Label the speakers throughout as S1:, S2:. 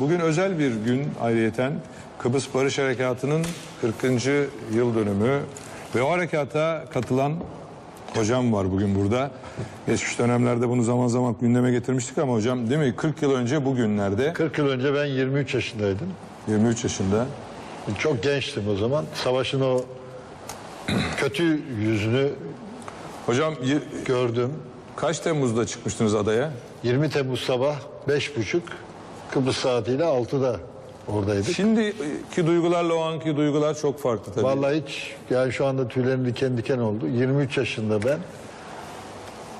S1: Bugün özel bir gün ayrıyeten Kıbrıs Barış Harekatı'nın 40. yıl dönümü ve o harekata katılan hocam var bugün burada. Geçmiş dönemlerde bunu zaman zaman gündeme getirmiştik ama hocam değil mi 40 yıl önce bugünlerde
S2: 40 yıl önce ben 23 yaşındaydım.
S1: 23 yaşında
S2: Çok gençtim o zaman. Savaşın o kötü yüzünü
S1: hocam y-
S2: gördüm.
S1: kaç Temmuz'da çıkmıştınız adaya?
S2: 20 Temmuz sabah 5.30 Kıbrıs saatiyle 6'da oradaydık.
S1: Şimdiki duygularla o anki duygular çok farklı tabii.
S2: Vallahi hiç yani şu anda tüylerim diken diken oldu. 23 yaşında ben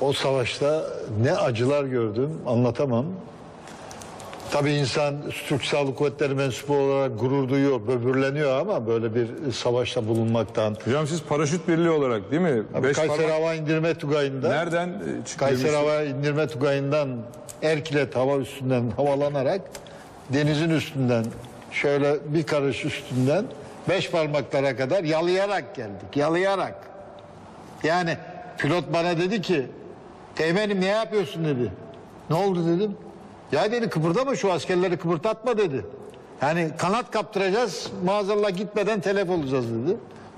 S2: o savaşta ne acılar gördüm anlatamam. Tabii insan Türk Silahlı Kuvvetleri mensubu olarak gurur duyuyor, böbürleniyor ama böyle bir savaşta bulunmaktan.
S1: Hocam siz paraşüt birliği olarak değil mi? Beş
S2: Kayseri
S1: parmak-
S2: Hava İndirme Tugayı'nda
S1: Nereden e,
S2: Kayseri? Hava İndirme Tugayı'ndan Erkilet hava üstünden havalanarak denizin üstünden şöyle bir karış üstünden beş parmaklara kadar yalayarak geldik. Yalayarak. Yani pilot bana dedi ki Teğmenim ne yapıyorsun dedi. Ne oldu dedim. Ya dedi kıpırdama şu askerleri kıpırdatma dedi. Yani kanat kaptıracağız maazallah gitmeden telef olacağız dedi.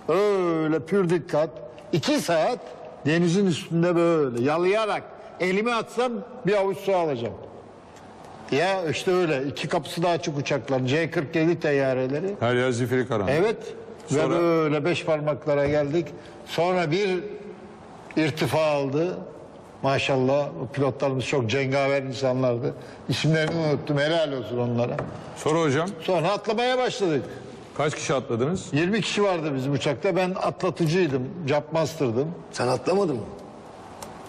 S2: Öyle pür dikkat. iki saat denizin üstünde böyle yalayarak elimi atsam bir avuç su alacağım. Ya işte öyle iki kapısı da açık uçakların C-47 teyyareleri.
S1: Her yer zifiri karanlık.
S2: Evet. Ve
S1: Sonra-
S2: böyle beş parmaklara geldik. Sonra bir irtifa aldı. Maşallah o pilotlarımız çok cengaver insanlardı. İsimlerini unuttum. Helal olsun onlara.
S1: Sonra hocam
S2: Sonra atlamaya başladık.
S1: kaç kişi atladınız?
S2: 20 kişi vardı bizim uçakta. Ben atlatıcıydım. Jump master'dım.
S3: Sen atlamadın mı?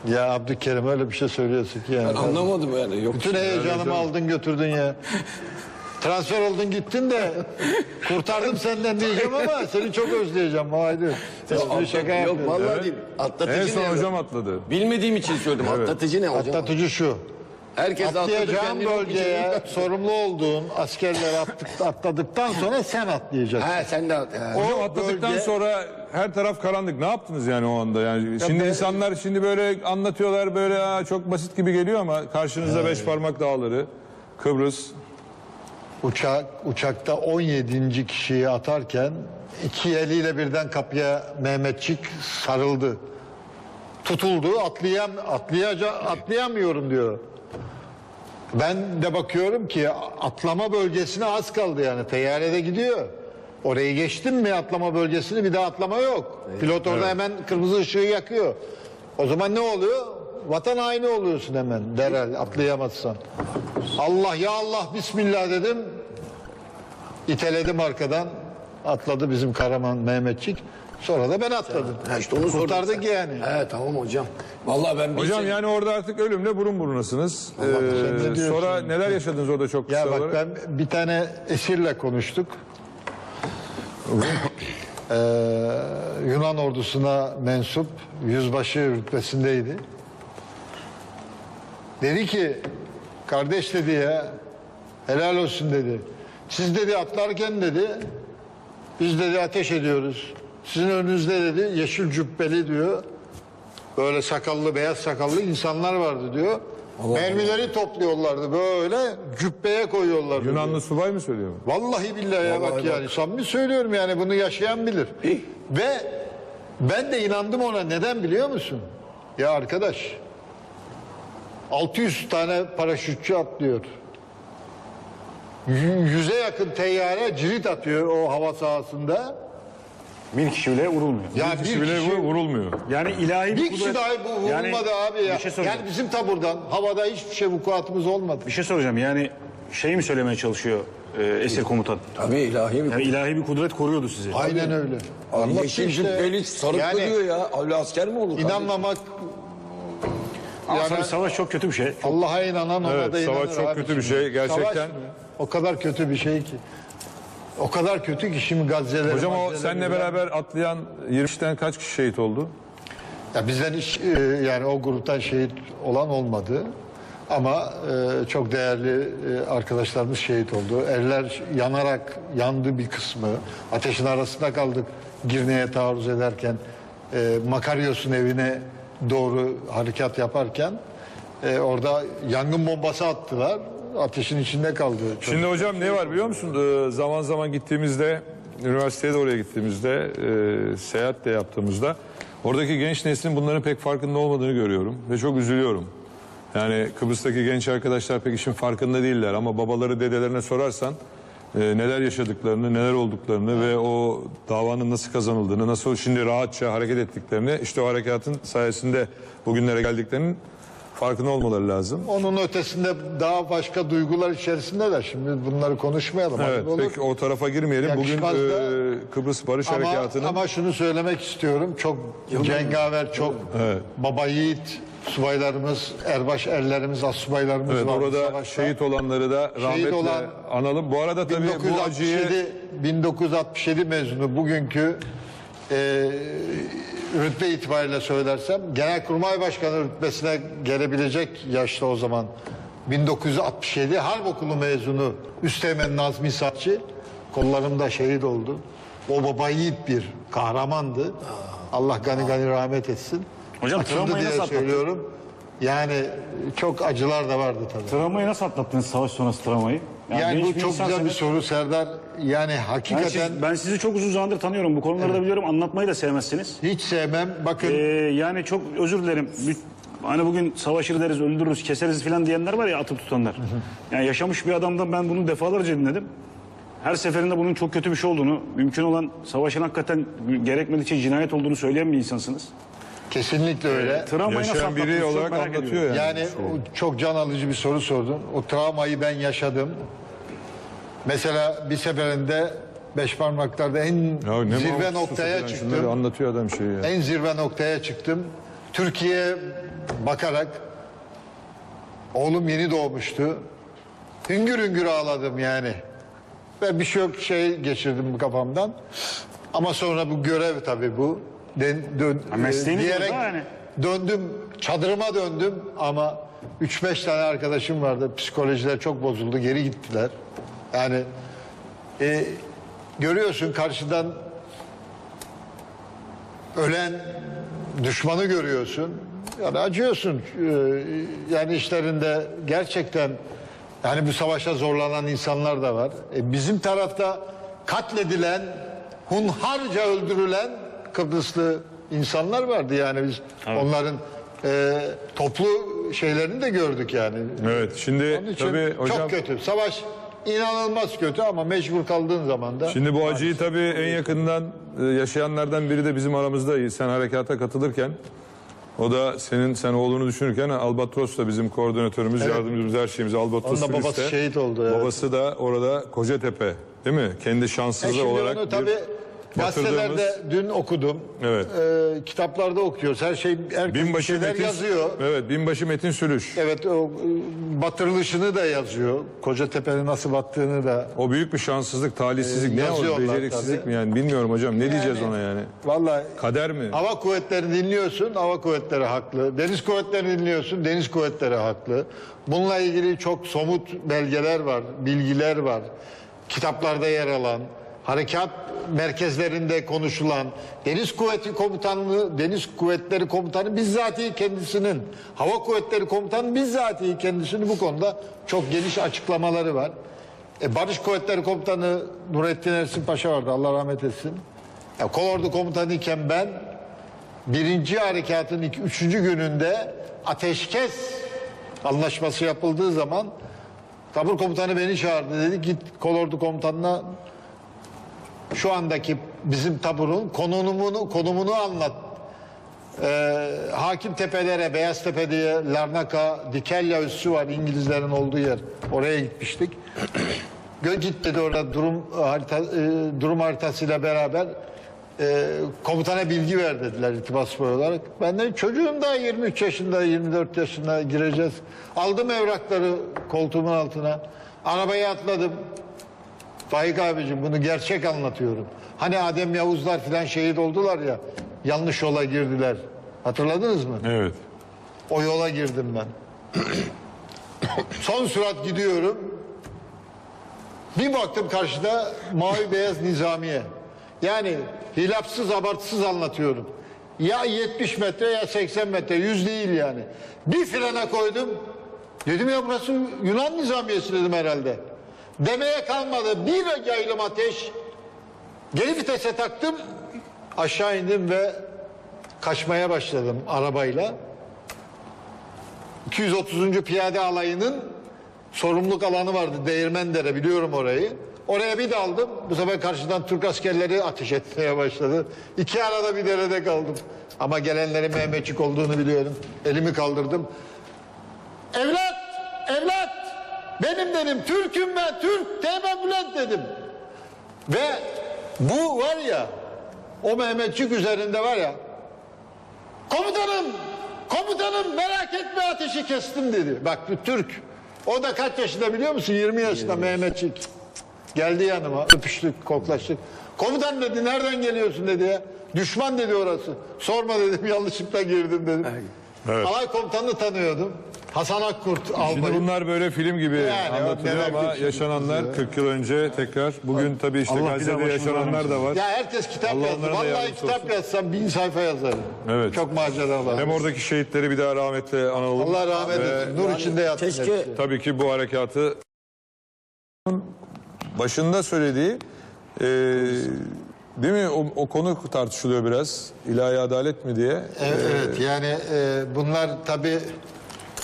S2: Ya Abdülkerim öyle bir şey söylüyorsun ki yani.
S3: Ben anlamadım yani. Yok.
S2: Bütün heyecanımı aldın götürdün ya. Transfer oldun gittin de kurtardım senden diyeceğim ama seni çok özleyeceğim. Haydi. Espri şaka
S3: Yok
S2: yapıyorum.
S3: vallahi değil. Atlatıcı
S1: En
S3: ne?
S1: son hocam atladı.
S3: Bilmediğim için söyledim. Atlatıcı ne hocam?
S2: Atlatıcı şu.
S3: Herkes atladı
S2: Atlayacağın
S3: kendini
S2: bölgeye
S3: kişi-
S2: sorumlu olduğun askerler attık, atladıktan sonra sen atlayacaksın.
S3: Ha sen de at. ha.
S2: O
S1: Hocam atladıktan
S2: bölge-
S1: sonra her taraf karanlık. Ne yaptınız yani o anda? Yani şimdi
S2: ben-
S1: insanlar şimdi böyle anlatıyorlar böyle "Aa, çok basit gibi geliyor ama karşınızda beş parmak dağları, Kıbrıs.
S2: Uçak, uçakta 17. kişiyi atarken iki eliyle birden kapıya Mehmetçik sarıldı. Tutuldu, atlayam, atlayaca, atlayamıyorum diyor. Ben de bakıyorum ki atlama bölgesine az kaldı yani. Teyyarede gidiyor. Orayı geçtim mi atlama bölgesini bir daha atlama yok. Pilot orada hemen kırmızı ışığı yakıyor. O zaman ne oluyor? Vatan haini oluyorsun hemen derhal atlayamazsan. Allah ya Allah bismillah dedim. İteledim arkadan. Atladı bizim Karaman Mehmetçik. Sonra da ben atladım.
S3: Ha işte onu sordum
S2: Kurtardık
S3: sen.
S2: yani.
S3: He tamam hocam. Vallahi ben
S1: Hocam
S3: şey...
S1: yani orada artık ölümle burun burunasınız.
S2: ne
S1: Ee,
S2: diyorsun?
S1: sonra neler yaşadınız orada çok kısa
S2: Ya bak
S1: olarak?
S2: ben bir tane esirle konuştuk. Ee, Yunan ordusuna mensup yüzbaşı rütbesindeydi. Dedi ki kardeş dedi ya helal olsun dedi. Siz dedi atlarken dedi biz dedi ateş ediyoruz. Sizin önünüzde dedi yeşil cübbeli diyor. Böyle sakallı beyaz sakallı insanlar vardı diyor. Mermileri topluyorlardı böyle cübbeye koyuyorlardı.
S1: Yunanlı
S2: diyor.
S1: subay mı söylüyor?
S2: Vallahi billahi ya bak
S3: Vallahi
S2: yani samimi söylüyorum yani bunu yaşayan bilir.
S3: İyi.
S2: Ve ben de inandım ona neden biliyor musun? Ya arkadaş 600 tane paraşütçü atlıyor. Yü- Yüze yakın teyyare cirit atıyor o hava sahasında.
S4: Bir kişi bile vurulmuyor.
S2: Ya
S1: Bir kişi bile
S2: kişi,
S1: vurulmuyor.
S4: Yani ilahi bir,
S2: bir kişi
S4: kudret-
S2: dahi bu vurulmadı
S4: Yani
S2: abi ya.
S4: Bir şey soracağım.
S2: yani bizim taburdan havada hiçbir şey vukuatımız olmadı.
S4: Bir şey soracağım. Yani şey mi söylemeye çalışıyor e, esir komutan?
S3: Tabii ilahi bir...
S4: Yani ilahi bir kudret koruyordu sizi.
S2: Aynen öyle.
S3: Abi
S2: Anlattı
S3: yeşil
S2: işte.
S3: cübbeli sarıklı
S2: Yani
S3: diyor ya. Öyle asker mi olur? kardeşim?
S2: İnanmamak
S4: Ama
S2: yani-
S4: tabii savaş çok kötü bir şey.
S2: Allah'a inanan ona
S1: Evet,
S2: da inanır.
S1: savaş çok
S2: abi
S1: kötü bir şey, gerçekten.
S2: Savaş o kadar kötü bir şey ki. O kadar kötü ki şimdi Gazze'leri...
S1: Hocam o seninle beraber atlayan 20'den kaç kişi şehit oldu?
S2: Ya bizden hiç e, yani o gruptan şehit olan olmadı. Ama e, çok değerli e, arkadaşlarımız şehit oldu. Erler yanarak yandı bir kısmı. Ateşin arasında kaldık Girne'ye taarruz ederken. E, Makaryos'un evine doğru harekat yaparken e, orada yangın bombası attılar. Ateşin içinde kaldı.
S1: Şimdi hocam ne var biliyor musun? Ee, zaman zaman gittiğimizde, üniversiteye de oraya gittiğimizde, e, seyahat de yaptığımızda oradaki genç neslin bunların pek farkında olmadığını görüyorum ve çok üzülüyorum. Yani Kıbrıs'taki genç arkadaşlar pek işin farkında değiller ama babaları dedelerine sorarsan e, neler yaşadıklarını, neler olduklarını ve o davanın nasıl kazanıldığını, nasıl şimdi rahatça hareket ettiklerini, işte o harekatın sayesinde bugünlere geldiklerinin farkında olmaları lazım.
S2: Onun ötesinde daha başka duygular içerisinde de şimdi bunları konuşmayalım.
S1: Evet,
S2: olur.
S1: peki o tarafa girmeyelim. Bugün
S2: Yakışmaz da-
S1: e, Kıbrıs Barış
S2: Ama,
S1: Harekatı'nın
S2: ama şunu söylemek istiyorum. Çok cengaver, çok baba yiğit subaylarımız, erbaş erlerimiz, assubaylarımız
S1: evet,
S2: var.
S1: orada
S2: savaşta.
S1: şehit olanları da rahmetle
S2: olan-
S1: analım. Bu arada tabii bu acıyı
S2: 1967, 1967 mezunu bugünkü e, rütbe itibariyle söylersem Genelkurmay Başkanı rütbesine gelebilecek yaşta o zaman 1967 Harp Okulu mezunu Üsteğmen Nazmi Saçı kollarımda şehit oldu. O baba yiğit bir kahramandı. Allah gani gani rahmet etsin.
S4: Hocam,
S2: Açıldı
S4: travmayı
S2: diye
S4: nasıl
S2: söylüyorum. Yani çok acılar da vardı tabii.
S4: Travmayı nasıl atlattınız savaş sonrası travmayı?
S2: Yani
S4: genç
S2: bu çok güzel bir soru Serdar. Yani
S4: Ben,
S2: hakikaten
S4: siz- ben sizi çok uzun zamandır tanıyorum. Bu konuları da biliyorum. Anlatmayı da sevmezsiniz.
S2: hiç sevmem. Bakın
S4: Ee, yani çok özür dilerim. Bir- Hani bugün savaşır deriz, öldürürüz, keseriz falan diyenler var ya atıp tutanlar. Yani yaşamış bir adamdan ben bunu defalarca dinledim. Her seferinde bunun çok kötü bir şey olduğunu, mümkün olan savaşın hakikaten gerekmedikçe cinayet olduğunu söyleyen bir insansınız.
S2: Kesinlikle öyle.
S4: Travmayı nasıl
S1: yaşayan biri olarak
S4: merak
S1: anlatıyor yani.
S2: Yani o çok can alıcı bir soru sordun. O travmayı ben yaşadım. Mesela bir seferinde beş parmaklarda en
S1: Ya ne
S2: zirve noktaya
S1: falan,
S2: çıktım.
S1: Anlatıyor adam şeyi ya.
S2: En zirve noktaya çıktım. Türkiye'ye bakarak oğlum yeni doğmuştu. Hüngür hüngür ağladım yani. Ve bir şey yok şey geçirdim bu kafamdan. Ama sonra bu görev tabii bu. Den, dön, e, diyerek
S4: yani.
S2: döndüm, çadırıma döndüm ama 3-5 tane arkadaşım vardı. Psikolojiler çok bozuldu, geri gittiler. Yani e, görüyorsun karşıdan ölen düşmanı görüyorsun. Yani acıyorsun. Ee, Yani işlerinde gerçekten yani bu savaşa zorlanan insanlar da var. E, bizim tarafta katledilen, hunharca öldürülen Kıbrıslı insanlar vardı yani biz onların e, toplu şeylerini de gördük yani.
S1: Evet şimdi
S2: Onun için
S1: tabii hocam
S2: çok kötü. Savaş inanılmaz kötü ama mecbur kaldığın zaman da
S1: şimdi bu acıyı tabii en yakından e, yaşayanlardan biri de bizim aramızda. Sen harekata katılırken o da senin sen oğlunu düşünürken Albatros da bizim koordinatörümüz, yardımcımız, her şeyimiz Albatros
S2: Onun babası şehit oldu, evet.
S1: Babası da orada Kocatepe değil mi? Kendi
S2: E
S1: şanssızlığı
S2: şimdi
S1: olarak
S2: onu
S1: bir
S2: tabii gazetelerde
S1: batırdığımız-
S2: dün okudum.
S1: Evet.
S2: Ee, kitaplarda okuyoruz. Her şey herkes bir
S1: Binbaşı
S2: şeyler
S1: Metin,
S2: yazıyor.
S1: Evet, binbaşı Metin Sürüş.
S2: Evet o e, batırılışını da yazıyor. Kocatepe'nin nasıl battığını da.
S1: O büyük bir şanssızlık, talihsizlik.
S2: Ee,
S1: ne o?
S2: yazıyorlar
S1: Beceriksizlik
S2: tabii.
S1: mi yani? Bilmiyorum hocam. Ne diyeceğiz ona yani?
S2: Vallahi
S1: Kader mi?
S2: hava kuvvetlerini dinliyorsun. Hava kuvvetleri haklı. Deniz kuvvetlerini dinliyorsun. Deniz kuvvetleri haklı. Bununla ilgili çok somut belgeler var, bilgiler var. Kitaplarda yer alan, harekat merkezlerinde konuşulan, Deniz Kuvveti Komutanlığı, Deniz Kuvvetleri Komutanı bizzatihi kendisinin, Hava Kuvvetleri Komutanı bizzatihi kendisini bu konuda çok geniş açıklamaları var. E, Barış Kuvvetleri Komutanı Nurettin Ersin Paşa vardı, Allah rahmet etsin. Ya, Kolordu Komutanı iken ben birinci harekatın iki, üçüncü gününde ateşkes anlaşması yapıldığı zaman tabur komutanı beni çağırdı dedi git kolordu komutanına şu andaki bizim taburun konumunu konumunu anlat. Ee, Hakim Tepelere, Beyaz Tepe diye Larnaka, Dikelya üssü var İngilizlerin olduğu yer. Oraya gitmiştik. Gö git dedi orada durum harita, e, durum haritasıyla beraber e, komutana bilgi ver dediler irtibat spor olarak. Ben de çocuğum daha 23 yaşında 24 yaşında gireceğiz. Aldım evrakları koltuğumun altına. Arabaya atladım. Faik abicim bunu gerçek anlatıyorum. Hani Adem Yavuzlar filan şehit oldular ya. Yanlış yola girdiler. Hatırladınız mı?
S1: Evet.
S2: O yola girdim ben. Son sürat gidiyorum. Bir baktım karşıda mavi beyaz nizamiye. Yani hilapsız abartısız anlatıyorum. Ya 70 metre ya 80 metre yüz değil yani. Bir frene koydum. Dedim ya burası Yunan nizamiyesi dedim herhalde. Demeye kalmadı. Bir yaylım ateş. Geri vitese taktım. Aşağı indim ve kaçmaya başladım arabayla. 230. Piyade Alayı'nın sorumluluk alanı vardı. Değirmendere biliyorum orayı. Oraya bir daldım. Bu sefer karşıdan Türk askerleri ateş etmeye başladı. İki arada bir derede kaldım. Ama gelenlerin Mehmetçik olduğunu biliyorum. Elimi kaldırdım. Evlat! Benim dedim. Türk'üm ben. Türk. Teğmen Bülent dedim. Ve bu var ya o Mehmetçik üzerinde var ya Komutanım, komutanım merak etme ateşi kestim dedi. Bak bu Türk. O da kaç yaşında biliyor musun? 20 yaşında Mehmetçik. Geldi yanıma, öpüştük, koklaştık. Komutan dedi, nereden geliyorsun dedi ya. Düşman dedi orası. Sorma dedim, yanlışlıkla girdim dedim.
S1: Evet.
S2: Alay komutanını tanıyordum. Hasan Akkurt
S1: Şimdi bunlar böyle film gibi
S2: Yani
S1: anlatılıyor
S2: neler
S1: ama
S2: geçiyor
S1: yaşananlar 40 yıl önce tekrar. Bugün tabii işte
S4: Allah bir daha
S1: Gazze'de
S4: başımıza
S1: yaşananlar da var.
S2: Ya herkes kitap
S1: Allah
S2: yazdı.
S1: onlara da
S2: Vallahi
S1: yardımcısı
S2: kitap
S1: olsun.
S2: yazsam bin sayfa yazarım.
S1: Evet.
S2: Çok macera var.
S1: Hem oradaki şehitleri bir daha rahmetle analım.
S2: Allah rahmet
S1: Ve
S2: eylesin. Nur içinde yatsın.
S3: keşke-
S2: hepsi.
S1: Tabii ki bu harekatı başında söylediği e, değil mi o, o konu tartışılıyor biraz. İlahi adalet mi diye.
S2: Evet, evet yani e, bunlar tabi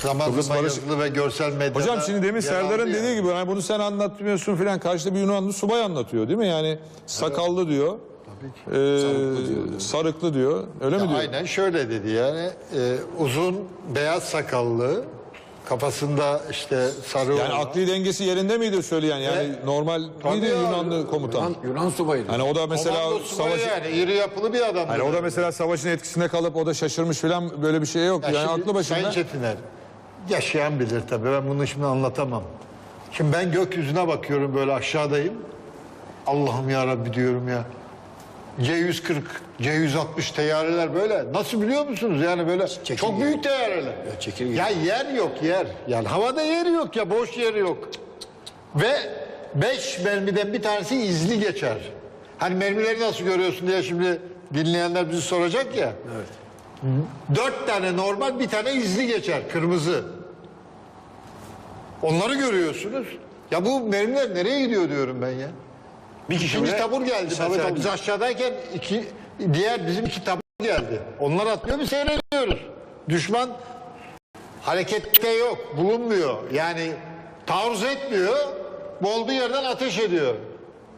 S1: Barış-
S2: yazılı ve görsel medyada.
S1: Hocam şimdi demin Serdar'ın
S2: aldı ya.
S1: dediği gibi hani bunu sen anlatmıyorsun filan karşıda bir Yunanlı subay anlatıyor değil mi? Yani sakallı diyor. Ee, sarıklı diyor. Öyle mi diyor?
S2: Aynen şöyle dedi yani e, uzun beyaz sakallı kafasında işte sarı
S1: Yani
S2: olan.
S1: akli dengesi yerinde miydi söyleyen? Yani
S2: Ve-
S1: normal
S2: Tabii
S1: miydi
S2: ya,
S1: Yunanlı komutan?
S3: Yunan, Yunan subayı.
S1: Hani o da mesela savaş
S2: yani iri yapılı bir adam.
S1: Hani o da mesela savaşın etkisinde kalıp o da şaşırmış filan böyle bir şey yok. yani aklı başında.
S2: Sayın Çetiner yaşayan bilir tabii ben bunu şimdi anlatamam. Şimdi ben gökyüzüne bakıyorum böyle aşağıdayım. Allah'ım ya Rabbi diyorum ya. C-140, C-160 teyyareler böyle. Nasıl biliyor musunuz? Yani böyle çok büyük teyyareler.
S3: çekirge.
S2: Ya yer yok yer. Yani havada yer yok ya boş yer yok. Ve beş mermiden bir tanesi izli geçer. Hani mermileri nasıl görüyorsun diye şimdi dinleyenler bizi soracak ya. Dört tane normal bir tane izli geçer kırmızı. Onları görüyorsunuz. Ya bu mermiler nereye gidiyor diyorum ben ya.
S4: Bir kişi
S2: İkinci tabur geldi mesela. Biz aşağıdayken iki, diğer bizim iki tabur geldi. Onlar atlıyor mu seyrediyoruz. Düşman harekette yok, bulunmuyor. Yani taarruz etmiyor. Olduğu yerden ateş ediyor.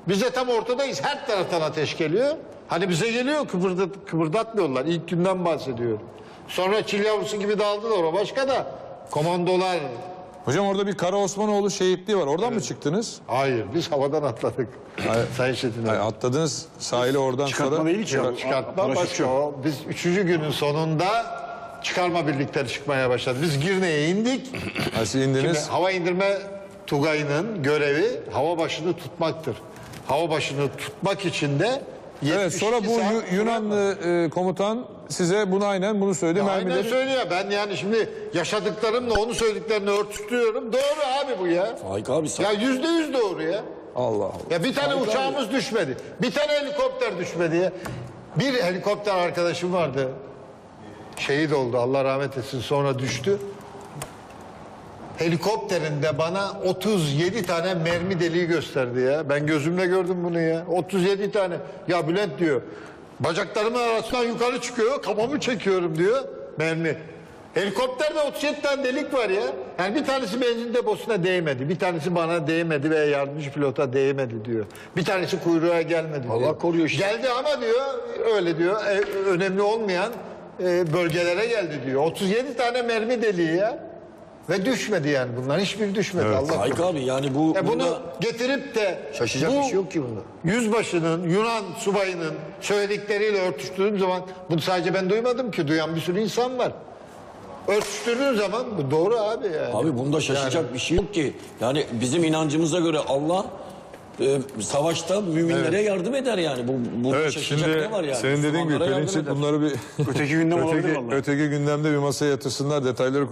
S2: Biz de tam ortadayız. Her taraftan ateş geliyor. Hani bize geliyor kıpırdat, kıpırdatmıyorlar. İlk günden bahsediyorum. Sonra çil yavrusu gibi dağıldılar o başka da. Komandolar.
S1: Hocam orada bir Kara Osmanoğlu şehitliği var. Oradan mı çıktınız?
S2: Hayır biz havadan atladık. Sayın Çetin.
S1: Ay, atladınız sahile oradan
S4: Çıkartma
S1: sonra.
S4: değil ki ya.
S2: Çıkartma
S4: Paraşüt
S2: başka.
S4: yok.
S2: O, Biz üçüncü günün sonunda çıkarma birlikleri çıkmaya başladı. Biz Girne'ye indik.
S1: Ha, siz
S2: Şimdi
S1: indiniz.
S2: hava indirme Tugay'ının görevi hava başını tutmaktır. Hava başını tutmak için de
S1: Evet
S2: 72
S1: sonra bu
S2: saat
S1: Yu- Yunanlı e, komutan size bunu aynen bunu söyledi.
S2: Ya Aynen
S1: Mermileri-
S2: söylüyor. Ben yani şimdi yaşadıklarımla onu söylediklerini örtüştürüyorum. Doğru abi bu ya.
S3: Faik abi sen.
S2: Ya yüzde yüz doğru ya.
S1: Allah Allah.
S2: Ya bir tane uçağımız düşmedi. Bir tane helikopter düşmedi ya. Bir helikopter arkadaşım vardı. Şehit oldu Allah rahmet etsin sonra düştü. Helikopterinde bana 37 tane mermi deliği gösterdi ya. Ben gözümle gördüm bunu ya. 37 tane. Ya Bülent diyor. Bacaklarımın arasından yukarı çıkıyor. Kafamı çekiyorum diyor. Mermi. Helikopterde 37 tane delik var ya. Yani bir tanesi benzin deposuna değmedi. Bir tanesi bana değmedi ve yardımcı pilota değmedi diyor. Bir tanesi kuyruğa gelmedi diyor.
S3: Allah koruyor işte.
S2: Geldi ama diyor öyle diyor e, önemli olmayan e, bölgelere geldi diyor. 37 tane mermi deliği ya. Ve düşmedi yani bunlar. Hiçbiri düşmedi. Allah
S3: Faik
S2: korusun.
S3: abi yani bu
S2: E bunu
S3: bunda
S2: getirip de
S3: şaşacak
S2: bu
S3: bir şey yok ki bunda.
S2: Yüzbaşının, Yunan subayının söyledikleriyle örtüştüğüm zaman bunu sadece ben duymadım ki duyan bir sürü insan var. Örtüştürdüğün zaman bu doğru abi yani.
S3: Abi bunda şaşacak bir şey yok ki. Yani bizim inancımıza göre Allah e, savaşta müminlere yardım eder yani. Bu bunda
S1: Evet
S3: şaşacak
S1: şimdi
S3: ne var yani?
S1: senin dediğin gibi
S3: eder.
S1: bunları bir
S4: Öteki gündem olabilir
S1: öteki,
S4: vallahi.
S1: öteki gündemde bir masaya yatırsınlar detayları